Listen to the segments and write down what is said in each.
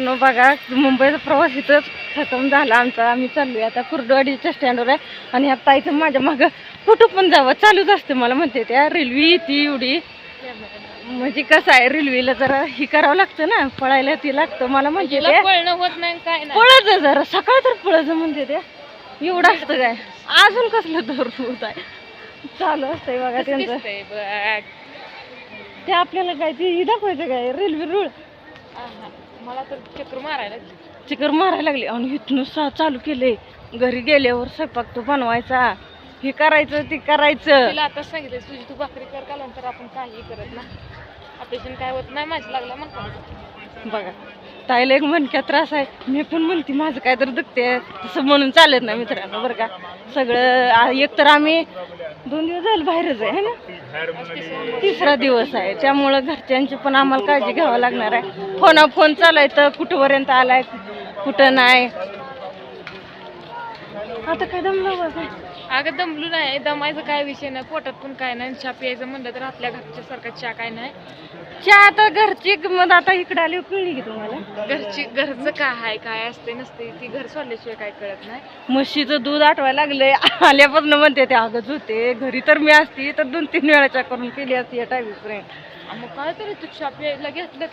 मित्रांनो बघा मुंबईचा प्रवास इथंच खतम झाला आमचा. आम्ही चाललोय आता कुर्डवाडीच्या स्टँडवर आहे. आणि ह्या ताईचं माझ्या मागं कुठं पण जावं चालूच असते मला म्हणते. त्या रेल्वे येते एवढी. म्हणजे कसं आहे रेल्वेला जरा ही करावं लागतं ना. पळायला ती लागतं. मला पळणं होत नाही काय पळत जा जरा. सकाळ तर पळत जा म्हणते त्या एवढं असतं काय? अजून कसलं दर होत आहे? चालू असतंय बघा त्यांचं. ते आपल्याला काय ते दाखवायचं काय? रेल्वे रूळ. मला तर चक्कर मारायला लागली. चिकर मारायला लागले. आणि इथनं सा चालू केले घरी गेल्यावर स्वयंपाक तो बनवायचा. हे करायचं ते करायचं. तिला आता सांगितलं तुझी तू भाकरी कर का नंतर आपण काही करत ना ऑपरेशन काय होत नाही माझं लागलं म्हणतो बघा ताईला एक मणक्यात त्रास आहे. मी पण म्हणते माझं काय तर दुखते तसं म्हणून चालत नाही मित्रांनो बरं का. सगळं आ- एक तर आम्ही दोन दिवस झाले बाहेरच आहे है ना? तिसरा दिवस आहे. त्यामुळं घरच्यांची पण आम्हाला काळजी घ्यावं लागणार आहे. फोन फोन चालायचं कुठंपर्यंत आलाय कुठं नाही. आता काय दमलं बघा अगं दमलो नाही. दमायचं काय विषय नाही. पोटात पण काय नाही. चहा प्यायचं म्हणलं तर आपल्या घरच्या सारखा चहा काय नाही. चहा आता घरची मग आता इकडे आली कळली की तुम्हाला? घरची घरचं काय आहे काय असते नसते ती घर सोडल्याशिवाय काय कळत नाही. म्हशीचं दूध आठवायला लागलंय. आल्यापासून म्हणते ते अगच होते घरी तर मी असती तर दोन तीन वेळा चहा करून केली असती या टायमिंग आ मग काय तरी घेतलं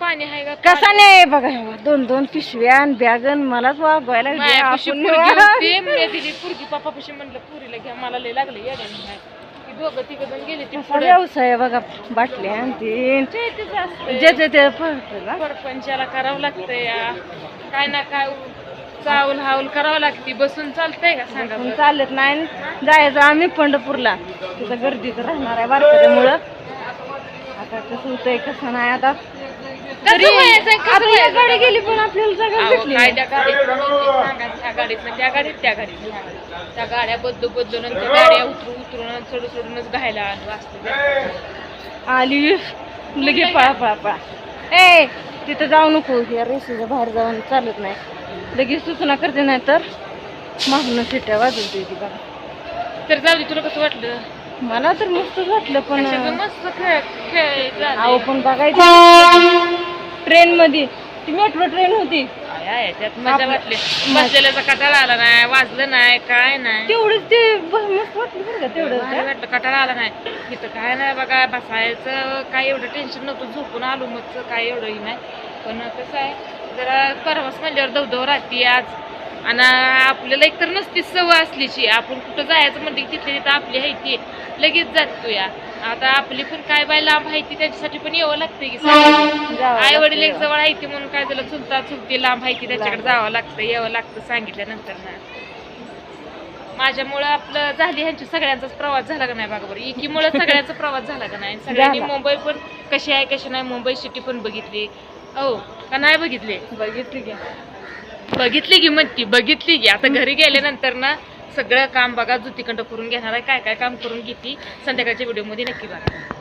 पाणी आहे का? कसा नाही बघा दोन दोन पिशव्या आणि बॅगन मलाच वागवायला. मायापाशी आपण पोरगी निवांत. होती, मी दिली पुरगी पप्पापाशी म्हणलं पुरीला घ्या मला लय लागलं नाही ती दोघं तिघं जण गेली ती कसा पुढे. व्यवसाय आहे बघा बाटल्या आणि तीन ते ना. परपंचाला करावं लागतं या. काय ना काय चावल हावल करावं लागते बसून चालतंय का सांगा पण बरं? चालत नाही. जायचं आम्ही पंढरपूरला. तिथं गर्दीत राहणार आहे वारकऱ्यामुळं आता कसं होतंय कसं नाही आता? गाडी गेली पण आपल्याला जागा अहो, भेटली काय नाही. त्या गाडीत त्या गाडीत त्या गाडीत त्या गाडीत. त्या गाड्या बदलू गाड्या उतरू उतरून सोडून सोडूनच घायला आलो असतं आली. लगे पळा पळा पळा. ए तिथं जाऊ नको. या रेषेच्या बाहेर जाऊन चालत नाही. लगेच सूचना करते नाही तर मागून शिट्या वाजवते ती बघा. तर जाऊ दे तुला कसं वाटलं? मला तर मस्तच वाटलं पण सगळं मस्त खेळ खेळ अहो पण बघायचं ट्रेन मध्ये ती मेट्रो ट्रेन होती. त्यात मजा वाटली बसलेल्याचा कटाळा आला नाही वाजलं नाही काय नाही. तेवढंच ते ब- मस्त वाटलं बरं का भारी तेवढं वाटलं कटाळा आला नाही. इथं काय नाही बघा बसायचं काय एवढं टेन्शन नव्हतं झोपून आलो मग काय एवढंही नाही. पण कसं आहे जरा परवास म्हणल्यावर दवदव राहते आज. आणि आपल्याला एकतर नसती सवय असलीची आपण कुठं जायचं म्हणते की तिथल्या तिथं आपली आहे ती. लगेच जातो या. आता आपली पण काय बाय लांब आहे ती त्याच्यासाठी पण यावं लागतंय की आई वडील एक लागतं. जवळ आहे ती म्हणून काय झालं चुलता चुलती लांब आहे की त्याच्याकडे जावं लागतं यावं लागतं सांगितल्यानंतर ना. माझ्यामुळं आपलं झाली ह्यांची सगळ्यांचाच प्रवास झाला का नाही बघा बरं? एकीमुळे सगळ्यांचा प्रवास झाला का नाही? सगळ्यांनी. मुंबई पण कशी आहे कशी नाही मुंबई सिटी पण बघितली. हो का नाही बघितली? बघितली की. बघितली की ती बघितली की. आता घरी गेल्यानंतर ना सगळं काम बघा जुतीखंड करून घेणार आहे. काय काय काम करून घेतली संध्याकाळच्या व्हिडिओमध्ये नक्की बघा.